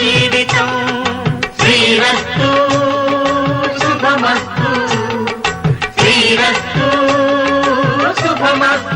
జీవితం. శ్రీరస్తు శుభమస్తు. శ్రీరస్తు శుభమస్తు.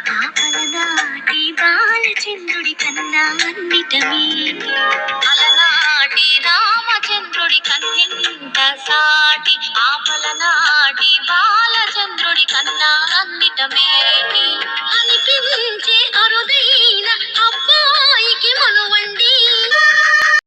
ఆపల నాటి బాలచంద్రుడి కన్నా అన్నిటమే. అలనాటి రామచంద్రుడి కన్నింత సాటి ఆపలనాటి బాలచంద్రుడి కన్నా అన్నిటమే.